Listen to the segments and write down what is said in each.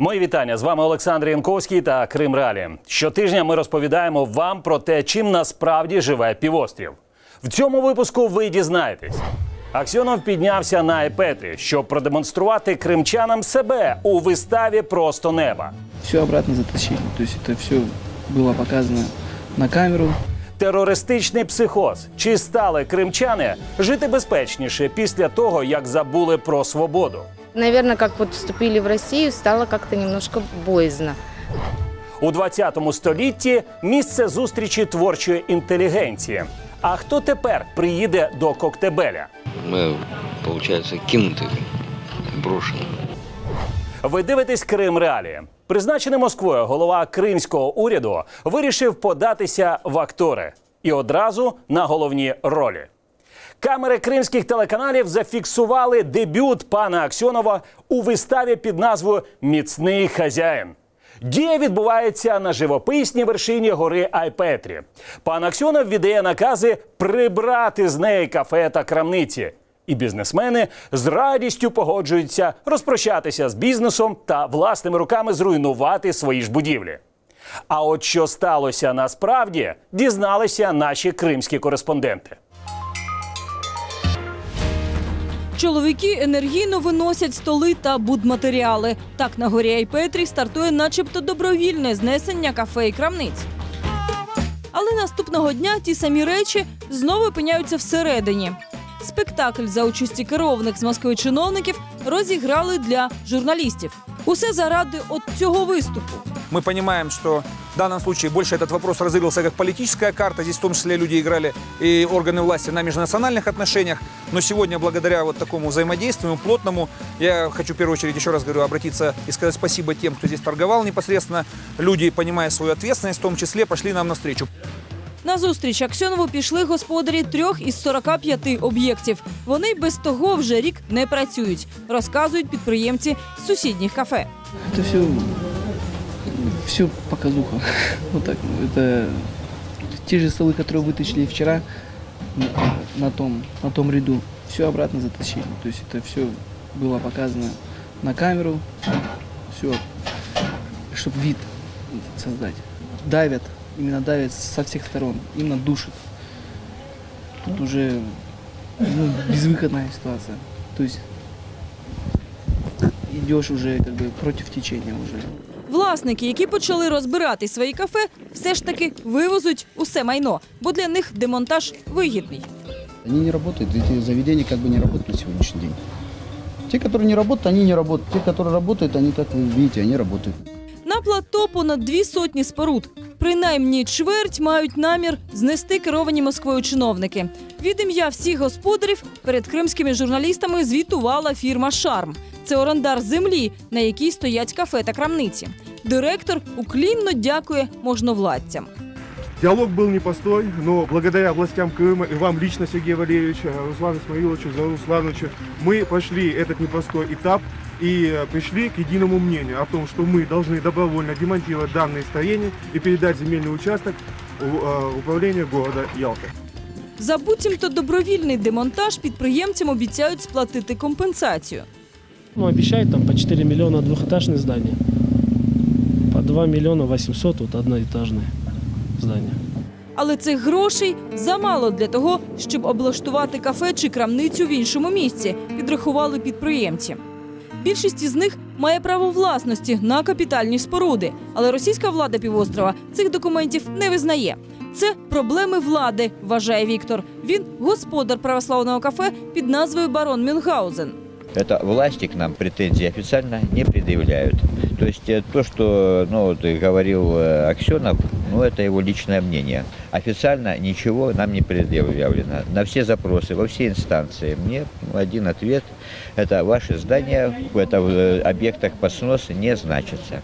Мої вітання з вами Олександр Янковський та Крим Ралі. Щотижня ми розповідаємо вам про те, чим насправді живе півострів. В цьому випуску ви дізнаєтесь. Аксьонов піднявся на Епетрі, щоб продемонструвати кримчанам себе у виставі Просто неба. все обратно затащили. То есть это все было показано на камеру. Терористичний психоз. Чи стали кримчани жити безпечніше після того, як забули про свободу? Наверное, как вот вступили в Россию, стало как-то немножко боязно. У 20 столітті місце зустрічі творчої інтелігенції. А хто тепер приїде до Коктебеля? Мы, получается, кинуты, брошены. Ви дивитесь Крим Реалії. Призначений Москвою голова кримського уряду вирішив податися в актори і одразу на головні ролі. Камери кримських телеканалів зафіксували дебют пана Аксьонова у виставі під назвою Міцний хазяїн. Дія відбувається на живописній вершині гори Айпетрі. Пан Аксьонов віддає накази прибрати з неї кафе та крамниці. І бізнесмени з радістю погоджуються розпрощатися з бізнесом та власними руками зруйнувати свої ж будівлі. А от що сталося насправді, дізналися наші кримські кореспонденти. Чоловіки енергійно виносять столи та будматеріали. Так на горі Айпетрі стартує начебто добровільне знесення кафе і крамниць. Але наступного дня ті самі речі знову опиняються всередині. Спектакль за участі керовник з Москви чиновників розіграли для журналістів. Усе заради от цього виступу. Мы понимаем, что в данном случае больше этот вопрос разыгрывался как политическая карта. Здесь в том числе люди играли и органы власти на межнациональных отношениях. Но сегодня, благодаря вот такому взаимодействию плотному, я хочу в первую очередь, еще раз говорю, обратиться и сказать спасибо тем, кто здесь торговал непосредственно. Люди, понимая свою ответственность, в том числе, пошли нам навстречу. На зустріч Аксьонову пішли господарі трьох із 45 об'єктів. Вони без того вже рік не працюють, розказують підприємці з сусідніх кафе. Это все, все показуха. Вот так. Это те же столы, которые вытащили вчера на, на том, на том ряду, все обратно затащили. То есть это все было показано на камеру, все, чтобы вид создать. Давят, именно давят со всех сторон, именно душат. Тут уже ну, безвыходная ситуация. То есть идешь уже как бы против течения уже. Власники, які почали розбирати свої кафе, все ж таки вивозуть усе майно, бо для них демонтаж вигідний. Они не работают, эти заведения как бы не работают на сегодняшний день. Те, которые не работают, они не работают. Те, которые работают, они, как вы видите, они работают. На плато понад дві сотні споруд. Принаймні чверть мають намір знести керовані Москвою чиновники. Від ім'я всіх господарів перед кримськими журналістами звітувала фірма Шарм. Це орендар землі, на якій стоять кафе та крамниці. Директор уклінно дякує можновладцям. Диалог был непростой, но благодаря властям Крыма и вам лично, Сергей Валерьевич, э, Руслану Исмаиловичу, Зару Руслановичу, мы прошли этот непростой этап и э, пришли к единому мнению о том, что мы должны добровольно демонтировать данные строения и передать земельный участок в э, управление города Ялта. За буцімто добровільний демонтаж підприємцям обіцяють сплатити компенсацію. Ну, обещают там по 4 миллиона двухэтажное здание. По 2 миллиона 800 вот одноэтажное здание. Але цих грошей замало для того, щоб облаштувати кафе чи крамницю в іншому місці, підрахували підприємці. Більшість із них має право власності на капітальні споруди, але російська влада півострова цих документів не визнає. Це проблеми влади, вважає Віктор. Він господар православного кафе під назвою Барон Мюнхгаузен. Это власти к нам претензії официально не предъявляют. То есть э, то, что ну, вот, и говорил э, Аксенов, ну, это его личное мнение. Официально ничего нам не предъявлено. На все запросы, во все инстанции мне один ответ – это ваши здания в это, в э, объектах по сносу не значатся.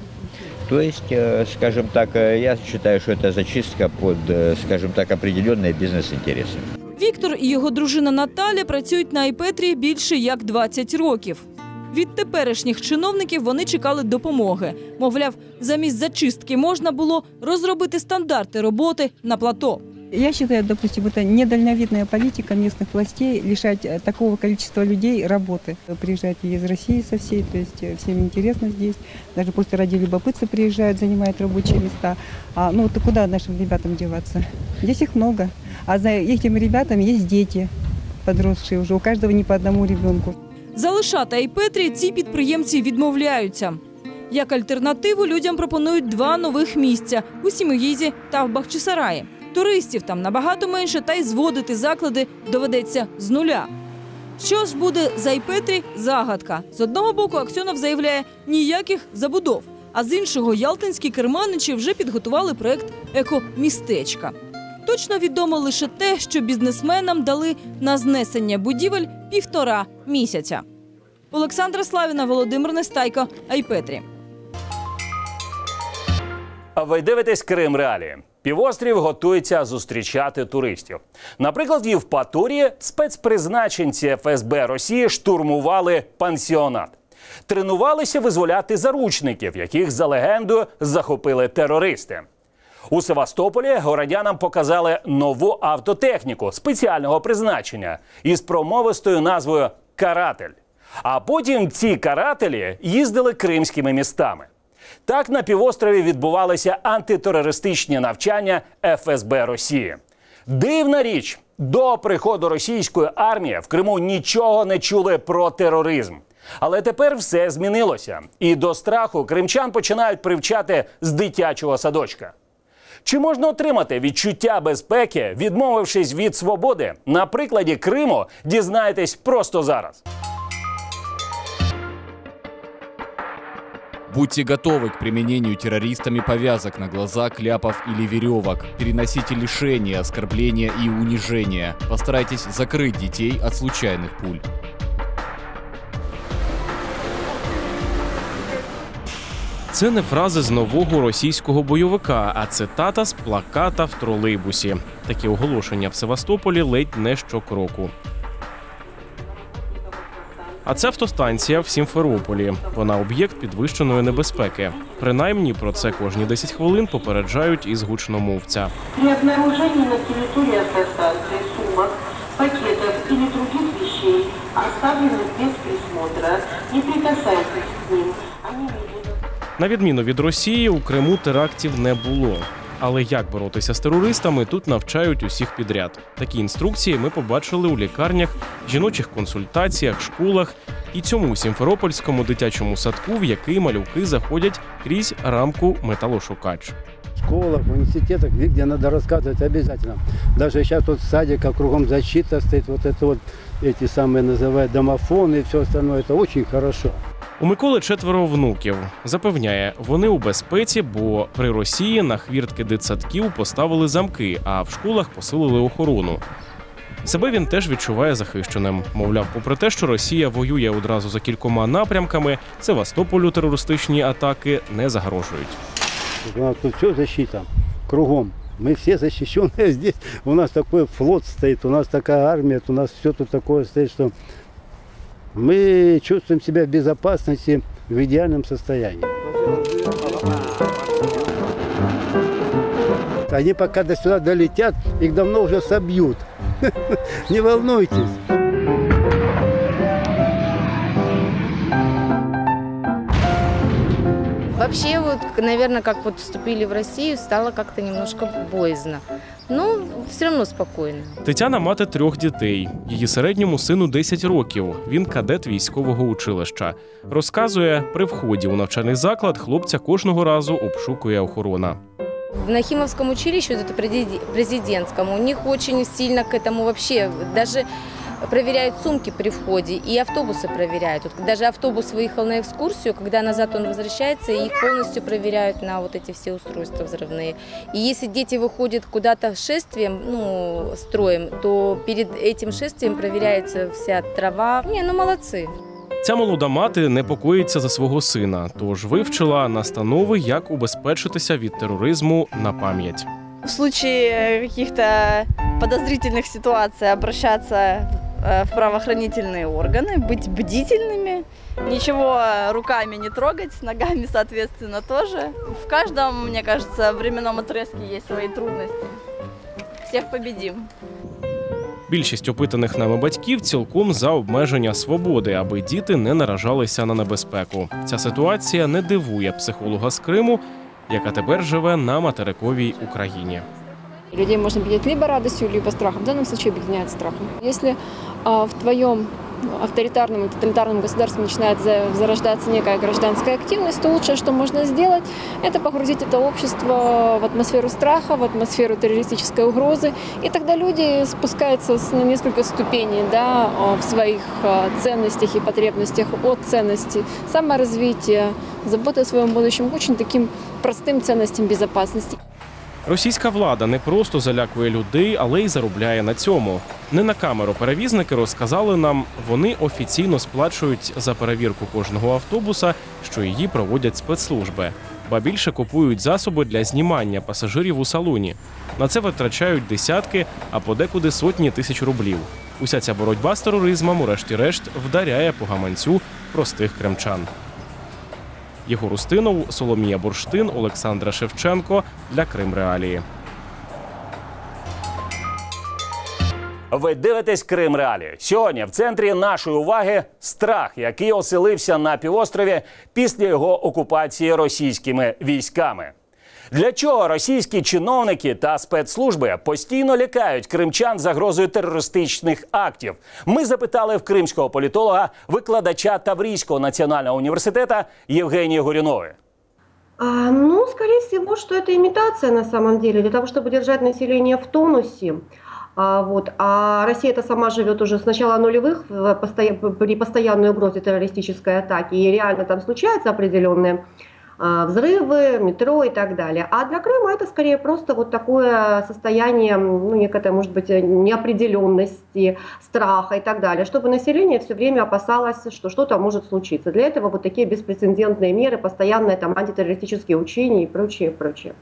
То есть, э, скажем так, э, я считаю, что это зачистка под, э, скажем так, определенные бизнес-интересы. Віктор і його дружина Наталя працюють на Айпетрі більше як 20 років. Від теперішніх чиновників вони чекали допомоги. Мовляв, замість зачистки можна було розробити стандарти роботи на плато. Я считаю, допустим, это недальновидная политика местных властей лишать э, такого количества людей работы. Приезжают и из России со всей, то есть э, всем интересно здесь. Даже просто ради любопытства приезжают, занимают рабочие места. А, ну вот куда нашим ребятам деваться? Здесь их много. А за этими ребятам есть дети подросшие уже, у каждого не по одному ребенку. Залишати Айпетрі ці підприємці відмовляються. Як альтернативу людям пропонують два нових місця у Сімеїзі та в Бахчисараї. Туристів там набагато менше, та й зводити заклади доведеться з нуля. Що ж буде з Айпетрі – загадка. З одного боку, Аксьонов заявляє ніяких забудов, а з іншого ялтинські керманичі вже підготували проект екомістечка. Точно відомо лише те, що бізнесменам дали на знесення будівель півтора місяця. Олександра Славіна, Володимир Нестайко, Айпетрі. Ви дивитесь Крим Реалії. Півострів готується зустрічати туристів. Наприклад, в Євпаторії спецпризначенці ФСБ Росії штурмували пансіонат. Тренувалися визволяти заручників, яких за легендою захопили терористи. У Севастополі городянам показали нову автотехніку спеціального призначення із промовистою назвою Каратель. А потім ці карателі їздили кримськими містами. Так на півострові відбувалися антитерористичні навчання ФСБ Росії. Дивна річ, до приходу російської армії в Криму нічого не чули про тероризм. Але тепер все змінилося, і до страху кримчан починають привчати з дитячого садочка. Чи можна отримати відчуття безпеки, відмовившись від свободи? На прикладі Криму дізнаєтесь просто зараз. Будьте готовы к применению террористами повязок на глаза, кляпов или веревок. Переносите лишения, оскорбления и унижения. Постарайтесь закрыть детей от случайных пуль. Це не фрази з нового російського бойовика, а цитата з плаката в тролейбусі. Такі оголошення в Севастополі ледь не щокроку. А це автостанція в Сімферополі. Вона об'єкт підвищеної небезпеки. Принаймні про це кожні 10 хвилин попереджають із гучномовця. При обнаружении на территории автостанции сумок, пакетов или других вещей, оставленных без присмотра, не прикасайтесь к ним. Они не будут На відміну від Росії, у Криму терактів не було. Але як боротися з терористами тут навчають усіх підряд. Такі інструкції ми побачили у лікарнях, жіночих консультаціях, школах і цьому сімферопольському дитячому садку, в який малюки заходять крізь рамку металошукач. В школах, в университетах, где надо рассказывать обязательно. Даже сейчас вот садика кругом защита стоит, вот это вот эти самые называют домофоны и все остальное, это очень хорошо. У Миколи четверо внуків. Запевняє, вони у безпеці, бо при Росії на хвіртки дитсадків поставили замки, а в школах посилили охорону. Себе він теж відчуває захищеним. Мовляв, попри те, що Росія воює одразу за кількома напрямками, Севастополю терористичні атаки не загрожують. Тут все защита, кругом. Мы все защищенные здесь. У нас такой флот стоит, у нас такая армия, у нас все тут такое стоит, что мы чувствуем себя в безопасности в идеальном состоянии. Они пока до сюда долетят, их давно уже собьют. Не волнуйтесь. Вообще, вот, наверное, как вот вступили в Россию, стало как-то немножко боязно. Но все равно спокойно. Тетяна мати трьох дітей. Її середньому сину 10 років. Він кадет військового училища. Розказує, при вході у навчальний заклад хлопця кожного разу обшукує охорона. В Нахимовском училище, вот это президентском, у них очень сильно к этому вообще, даже проверяют сумки при входе и автобусы проверяют. Вот даже автобус выехал на экскурсию, когда назад он возвращается, их полностью проверяют на вот эти все устройства взрывные. И если дети выходят куда-то шествием, ну, строем, то перед этим шествием проверяется вся трава. Не, ну молодцы. Ця молода мати непокоїться за свого сина, тож вивчила настанови, як убезпечитися від тероризму на пам'ять. В случае каких-то подозрительных ситуаций обращаться э, в правоохранительные органы, быть бдительными, ничего руками не трогать, ногами, соответственно, тоже. В каждом, мне кажется, временном отрезке есть свои трудности. всех победим. Більшість опитаних нами батьків цілком за обмеження свободи, аби діти не наражалися на небезпеку. Ця ситуація не дивує психолога з Криму, яка тепер живе на материковій Україні. Людей можна объединять либо радостью, либо страхом. В данном случае объединяет страхом. Если в твоем авторитарном и тоталитарном государстве начинает за- зарождаться некая гражданская активность, то лучшее, что можно сделать, это погрузить это общество в атмосферу страха, в атмосферу террористической угрозы. И тогда люди спускаются на несколько ступеней да, а, в своих а, ценностях и потребностях от ценностей саморазвития, заботы о своем будущем очень таким простым ценностям безопасности. Російська влада не просто залякує людей, але й заробляє на цьому. Не на камеру перевізники розказали нам, вони офіційно сплачують за перевірку кожного автобуса, що її проводять спецслужби. Ба більше купують засоби для знімання пасажирів у салоні. На це витрачають десятки, а подекуди сотні тисяч рублів. Уся ця боротьба з тероризмом, урешті-решт, вдаряє по гаманцю простих кремчан. Єгор Устинов, Соломія Бурштин, Олександра Шевченко для Крим Реалії. Ви дивитесь Крим Реалії. Сьогодні в центрі нашої уваги страх, який оселився на півострові після його окупації російськими військами. Для чого російські чиновники та спецслужби постійно лякають кримчан загрозою терористичних актів? Ми запитали в кримського політолога, викладача Таврійського національного університету Євгенії Горюнової. А, ну, скорее всего, что это имитация на самом деле, для того, чтобы держать население в тонусе. А, вот. а Россия это сама живет уже с начала нулевых в постоя- при постоянной угрозе террористической атаки, и реально там случаются определенные а, взрывы, метро и так далее. А для Крыма это скорее просто вот такое состояние, ну, некой, может быть, неопределенности, страха и так далее, чтобы население все время опасалось, что что-то может случиться. Для этого вот такие беспрецедентные меры, постоянные там антитеррористические учения и прочее, прочее.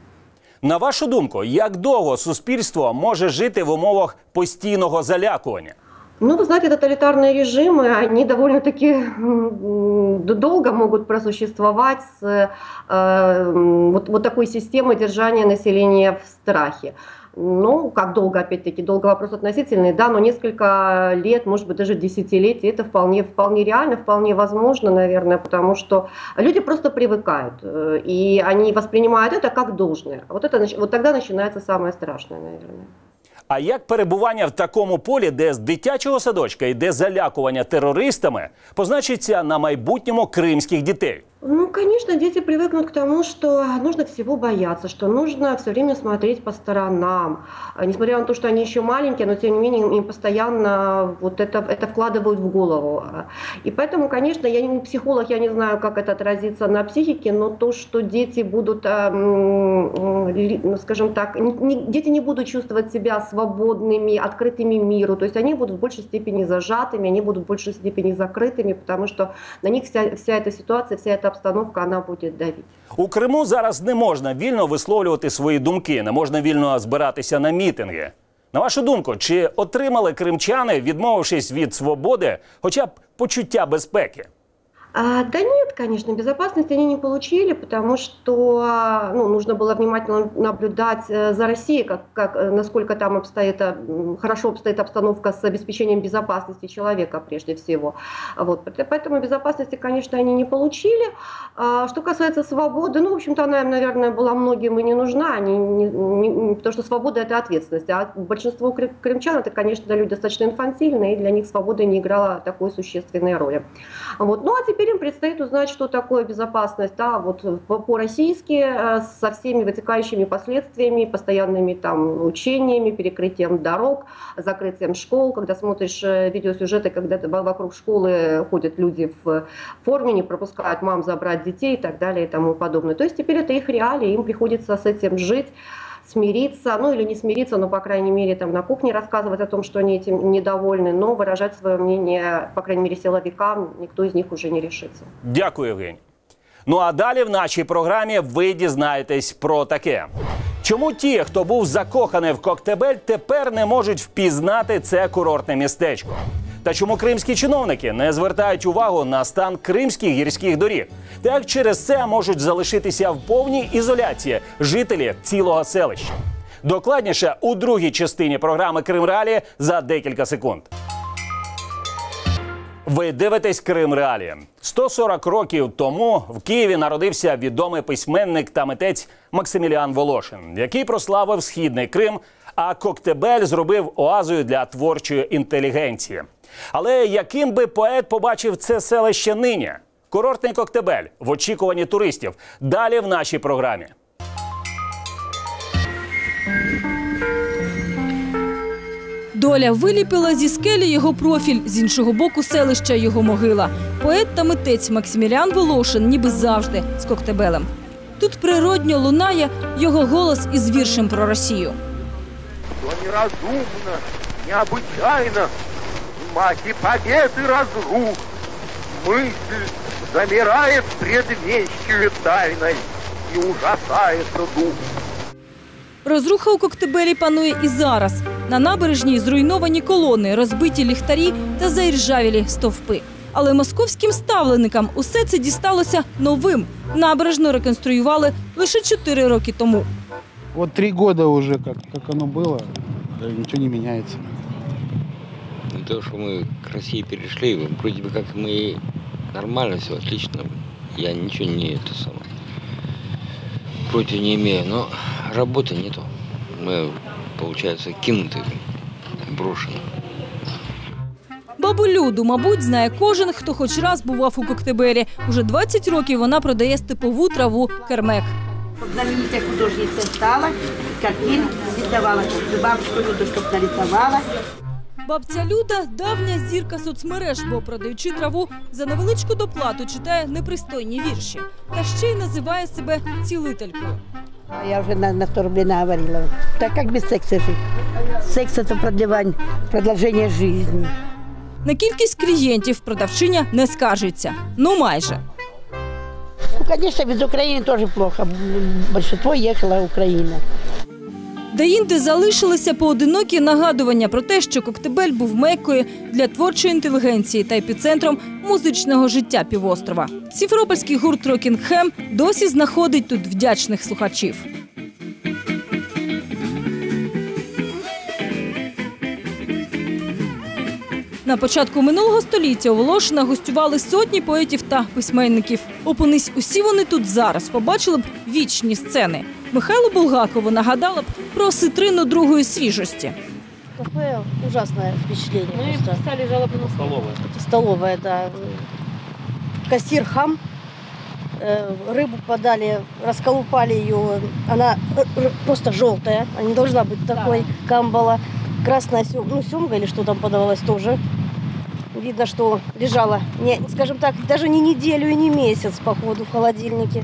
На вашу думку, як довго суспільство може жити в умовах постійного залякування? Ну, вы знаете, тоталитарные режимы, они довольно-таки долго могут просуществовать с э, вот, вот такой системой держания населения в страхе. Ну, как долго, опять-таки, долго вопрос относительный, да, но несколько лет, может быть, даже десятилетий, это вполне, вполне реально, вполне возможно, наверное, потому что люди просто привыкают, э, и они воспринимают это как должное. Вот, это, вот тогда начинается самое страшное, наверное. А як перебування в такому полі, де з дитячого садочка йде залякування терористами, позначиться на майбутньому кримських дітей? Ну, конечно, дети привыкнут к тому, что нужно всего бояться, что нужно все время смотреть по сторонам. А Несмотря на то, что они еще маленькие, но тем не менее им постоянно вот это, это вкладывают в голову. И поэтому, конечно, я не психолог, я не знаю, как это отразится на психике, но то, что дети будут, ну, скажем так, дети не будут чувствовать себя свободными, открытыми миру, то есть они будут в большей степени зажатыми, они будут в большей степени закрытыми, потому что на них вся, вся эта ситуация, вся эта обстановка, она будет давить. У Криму зараз не можна вільно висловлювати свої думки, не можна вільно збиратися на мітинги. На вашу думку, чи отримали кримчани, відмовившись від свободи, хоча б почуття безпеки? А, да нет, конечно, безопасности они не получили, потому что а, ну, нужно было внимательно наблюдать э, за Россией, как, как, э, насколько там обстоит, м, хорошо обстоит обстановка с обеспечением безопасности человека прежде всего. Вот, поэтому безопасности, конечно, они не получили. А, что касается свободы, ну, в общем-то, она наверное, была многим и не нужна, они не- не- потому что свобода – это ответственность. А большинство кры- крымчан – это, конечно, люди достаточно инфантильные, и для них свобода не играла такой существенной роли. Вот. Ну а теперь им предстоит узнать, что такое безопасность, да, вот по- по-российски, э, со всеми вытекающими последствиями, постоянными там учениями, перекрытием дорог, закрытием школ, когда смотришь э, видеосюжеты, когда вокруг школы ходят люди в форме, не пропускают мам забрать детей и так далее и тому подобное. То есть теперь это их реалии, им приходится с этим жить смириться, ну или не смириться, но, по крайней мере, там на кухне рассказывать о том, что они этим недовольны, но выражать свое мнение, по крайней мере, силовикам, никто из них уже не решится. Дякую, Євгеній. Ну а далі в нашій програмі ви дізнаєтесь про таке. Чому ті, хто був закоханий в Коктебель, тепер не можуть впізнати це курортне містечко? Та чому кримські чиновники не звертають увагу на стан кримських гірських доріг? Та як через це можуть залишитися в повній ізоляції жителі цілого селища? Докладніше у другій частині програми Крим Реалії за декілька секунд. Ви дивитесь Крим Реалії. 140 років тому в Києві народився відомий письменник та митець Максиміліан Волошин, який прославив східний Крим. А Коктебель зробив оазою для творчої інтелігенції. Але яким би поет побачив це селище нині? Курортний Коктебель в очікуванні туристів. Далі в нашій програмі. Доля виліпила зі скелі його профіль, з іншого боку селища його могила. Поет та митець Максиміліан Волошин, ніби завжди, з Коктебелем. Тут природньо лунає його голос із віршем про Росію. что неразумно, необычайно, маки победы разрух. Мысль замирает пред вещью тайной и ужасается дух. Розруха у Коктебелі панує і зараз. На набережній зруйновані колони, розбиті ліхтарі та заіржавілі стовпи. Але московським ставленикам усе це дісталося новим. Набережну реконструювали лише чотири роки тому. Вот три года уже, как, как оно было, да, ничего не меняется. Не то, что мы к России перешли, вроде бы как мы нормально все, отлично. Я ничего не это самое против не имею, но работы нету. Мы, получается, кинуты, брошены. Бабу Люду, мабуть, знає кожен, хто хоч раз бував у Коктебелі. Уже 20 років вона продає степову траву кермек. Знаменитая художница стала, картин рисовала, бабушку Люду, чтоб нарисовала. Бабця Люда давня зірка соцмереж, бо продаючи траву за невеличку доплату читає непристойні вірші. Та ще й називає себе цілителькою. А Я уже на, на 100 рублей наговорила. Так как без секса жить? Секс это продлевание, продолжение жизни. На кількість клієнтів продавчиня не скаржиться. Ну майже. Ну, без Украины тоже плохо. Большинство ехала Украина. Деінде залишилися поодинокі нагадування про те, що Коктебель був меккою для творчої інтелігенції та епіцентром музичного життя півострова. Сімферопольський гурт Рокінгхем досі знаходить тут вдячних слухачів. На початку минулого століття у Волошина гостювали сотні поетів та письменників. Опинись усі вони тут зараз, побачили б вічні сцени. Михайлу Булгакову нагадала б про ситрину другої свіжості. Кафе ужасное впечатление. Мы просто. писали жалобу на Столовая. Это столовая, да. Кассир хам. Э, Рыбу подали, расколупали ее. Она р- р- просто желтая. Она не должна быть такой. Камбала. Красная сем- ну, семга или что там подавалось тоже. Видно, что лежала, не, скажем так, даже не неделю и не месяц, походу, в холодильнике.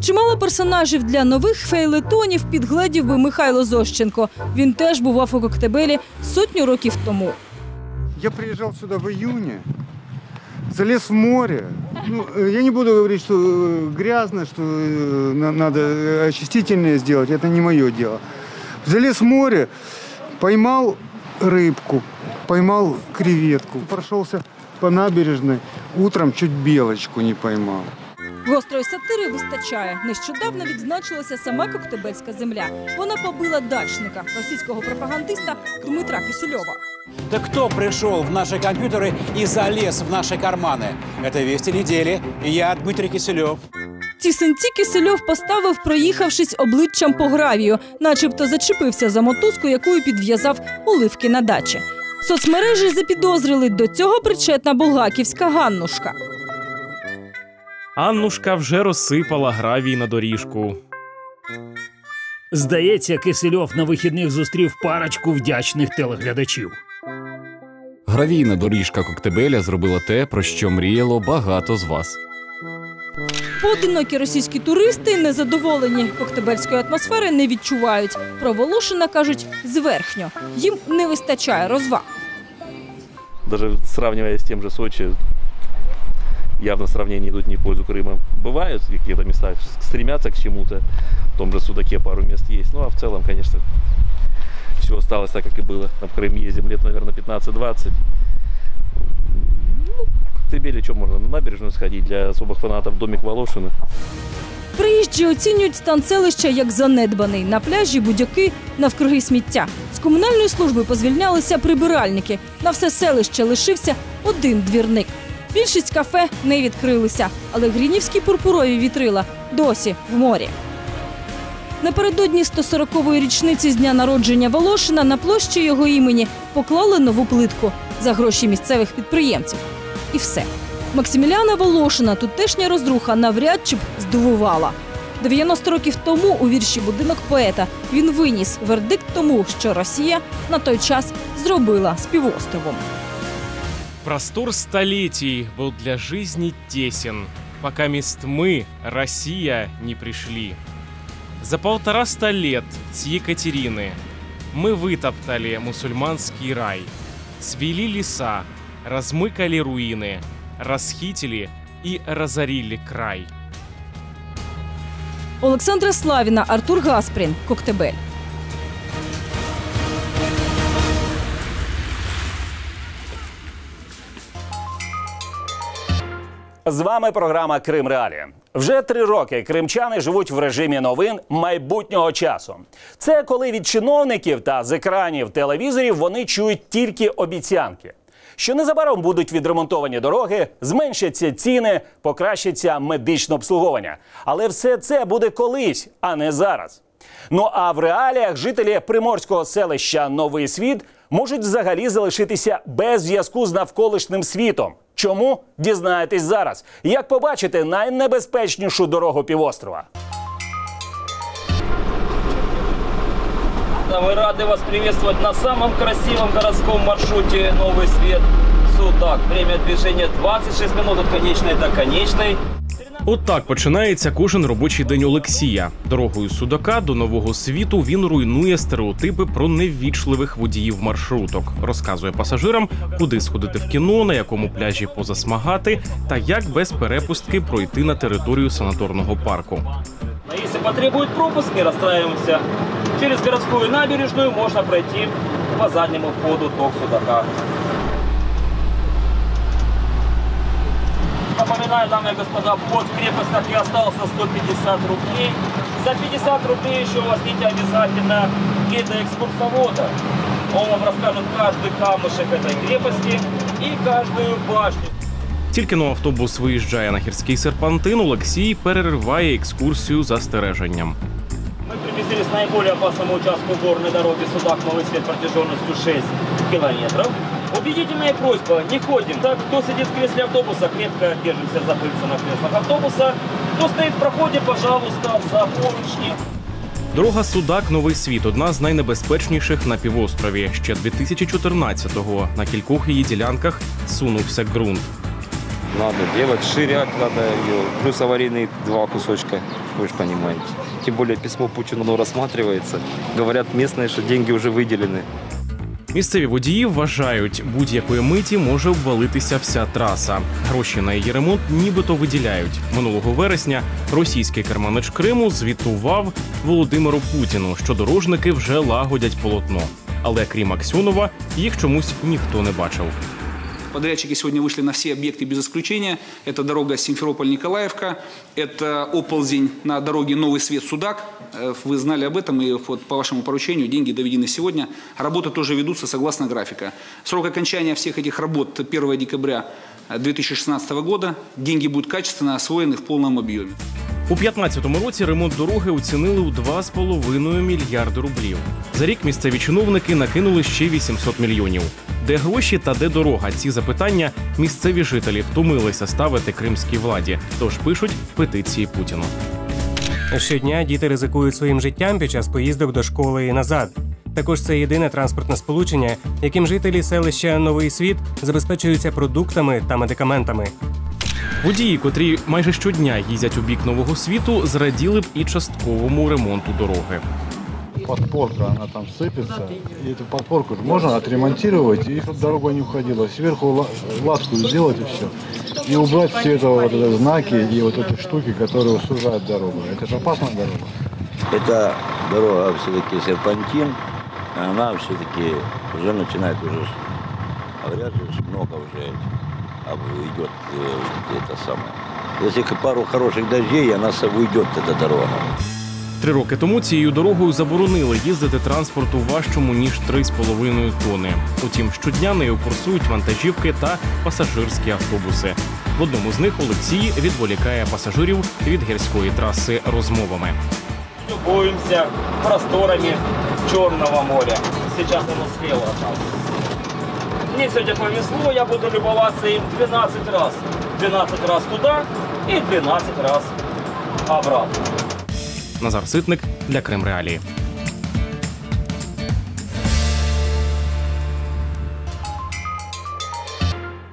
Чимало персонажів для нових фейлетонів підгледів би Михайло Зощенко. Він теж бував у Коктебелі сотню років тому. Я приезжал сюда в июне, залез в море. Ну, э, я не буду говорить, что э, грязно, что э, на- надо э, очистительное сделать. Это не мое дело. Залез в море, поймал рыбку, поймал креветку. Прошелся по набережной, утром чуть белочку не поймал. Гострої сатири вистачає. Нещодавно відзначилася сама Коктебельська земля. Вона побила дачника, російського пропагандиста Дмитра Кисельова. Да кто пришел в наши компьютеры и залез в наши карманы? Это «Вести недели» и я, Дмитрий Киселев. Ці синці Кисельов поставив, проїхавшись обличчям по гравію, начебто зачепився за мотузку, якою підв'язав уливки на дачі. Соцмережі запідозрили до цього причетна булгаківська Ганнушка. Аннушка вже розсипала гравій на доріжку. Здається, Кисельов на вихідних зустрів парочку вдячних телеглядачів. Гравійна доріжка Коктебеля зробила те, про що мріяло багато з вас. Поодинокі російські туристи, незадоволені коктебельської атмосфери, не відчувають. Про Волошина кажуть зверхньо. Їм не вистачає розваг. даже сравнивая с тем же Сочи, явно сравнения идут не в пользу Крыма. Бывают какие-то места, стремятся к чему-то, в том же Судаке пару мест есть, ну а в целом, конечно, все осталось так, как и было. На Крым ездим лет, наверное, 15-20. Ну, в Коктебеле что можно? На набережную сходить для особых фанатов, домик Волошина. Приїжджі оцінюють стан селища як занедбаний. На пляжі будь-яки навкруги сміття. З комунальної служби позвільнялися прибиральники. На все селище лишився один двірник. Більшість кафе не відкрилися, але грінівські пурпурові вітрила досі в морі. Напередодні 140-ї річниці з дня народження Волошина на площі його імені поклали нову плитку за гроші місцевих підприємців. І все. Максиміляна Волошина тутешня розруха навряд чи б здивувала. 90 років тому у вірші Будинок поета він виніс вердикт тому, що Росія на той час зробила співостровом. Простор столетий был для жизни тесен, пока мест мы, Россия, не пришли. За полтораста лет с Екатерины мы вытоптали мусульманский рай, свели леса, размыкали руины, расхитили и разорили край. Олександра Славіна, Артур Гаспрін, Коктебель. З вами програма Крим Реалі. Вже три роки кримчани живуть в режимі новин майбутнього часу. Це коли від чиновників та з екранів телевізорів вони чують тільки обіцянки. Що незабаром будуть відремонтовані дороги, зменшаться ціни, покращиться медичне обслуговування. Але все це буде колись, а не зараз. Ну а в реаліях жителі приморського селища Новий світ можуть взагалі залишитися без зв'язку з навколишнім світом. Чому дізнаєтесь зараз? Як побачити найнебезпечнішу дорогу півострова? Мы рады вас приветствовать на самом красивом городском маршруте «Новый свет» Судак. Время движения 26 минут от конечной до конечной. От починається кожен робочий день Олексія. Дорогою судака до нового світу він руйнує стереотипи про неввічливих водіїв маршруток, розказує пасажирам, куди сходити в кіно, на якому пляжі позасмагати, та як без перепустки пройти на територію санаторного парку. Если потребует пропуск, не расстраиваемся. Через городскую набережную можно пройти по заднему входу ТОК Судака. Напоминаю, дамы и господа, вход в крепость так и остался 150 рублей. За 50 рублей еще возьмите обязательно гида-экскурсовода. Он вам расскажет каждый камушек этой крепости и каждую башню. Тільки но автобус виїжджає на гірський серпантин, Олексій перериває екскурсію застереженням. Мы приблизились к наиболее опасному участку горной дороги Судак Новый Свет протяженностью 6 километров. Убедительная просьба, не ходим. Так, кто сидит в кресле автобуса, крепко держимся за пыльца на креслах автобуса. Кто стоит в проходе, пожалуйста, за поручни. Дорога Судак Новий світ одна з найнебезпечніших на півострові. Ще 2014-го на кількох її ділянках сунувся ґрунт. Надо делать ширяк, надо ее. Плюс аварийные два кусочка, вы же понимаете. Тем более письмо Путину оно рассматривается. Говорят местные, что деньги уже выделены. Місцеві водії вважають, будь-якої миті може обвалитися вся траса. Гроші на її ремонт нібито виділяють. Минулого вересня російський керманич Криму звітував Володимиру Путіну, що дорожники вже лагодять полотно. Але крім Аксьонова, їх чомусь ніхто не бачив. Подрядчики сегодня вышли на все объекты без исключения. Это дорога Симферополь-Николаевка, это оползень на дороге Новый Свет-Судак. Э, Вы знали об этом, и вот по вашему поручению деньги доведены сегодня. Работы тоже ведутся согласно графика. Срок окончания всех этих работ 1 декабря 2016 года. Деньги будут качественно освоены в полном объеме. У 2015 році ремонт дороги оцінили у 2,5 мільярди рублів. За рік місцеві чиновники накинули ще 800 мільйонів. Де гроші та де дорога? Ці запитання місцеві жителі втомилися ставити кримській владі, тож пишуть петиції Путіну. Щодня діти ризикують своїм життям під час поїздок до школи і назад. Також це єдине транспортне сполучення, яким жителі селища Новий Світ забезпечуються продуктами та медикаментами. Водії, котрі майже щодня їздять у бік нового світу, зраділи б і частковому ремонту дороги. Подпорка, она там сыпется. И эту подпорку же можно отремонтировать, и чтобы дорога не уходила. Сверху ла- латку сделать и все. И убрать все это вот это знаки и вот эти штуки, которые сужают дорогу. Это же опасная дорога. Это дорога все-таки серпантин, она все-таки уже начинает уже, говорят, же, много уже об- идет э, это самое, Если пару хороших дождей, она с- уйдет, эта дорога. Три роки тому цією дорогою заборонили їздити транспорту важчому ніж 3,5 тони. Утім, щодня нею курсують вантажівки та пасажирські автобуси. В одному з них Олексій відволікає пасажирів від гірської траси розмовами. Любуемся просторами Черного моря. Сейчас оно слева от нас. Мне сьогодні повезло, я буду любуватися їм 12 разів. 12 разів туди і 12 разів обратно. Назар Ситник для Крим Реалії.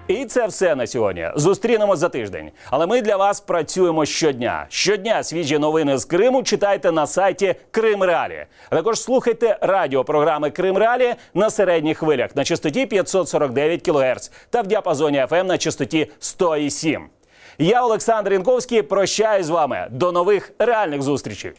І це все на сьогодні. Зустрінемось за тиждень. Але ми для вас працюємо щодня. Щодня свіжі новини з Криму читайте на сайті Крим Реалі. А також слухайте радіопрограми Крим Реалі на середніх хвилях на частоті 549 кГц та в діапазоні FM на частоті 107. Я Олександр Інковський. Прощаюсь з вами. До нових реальних зустрічей.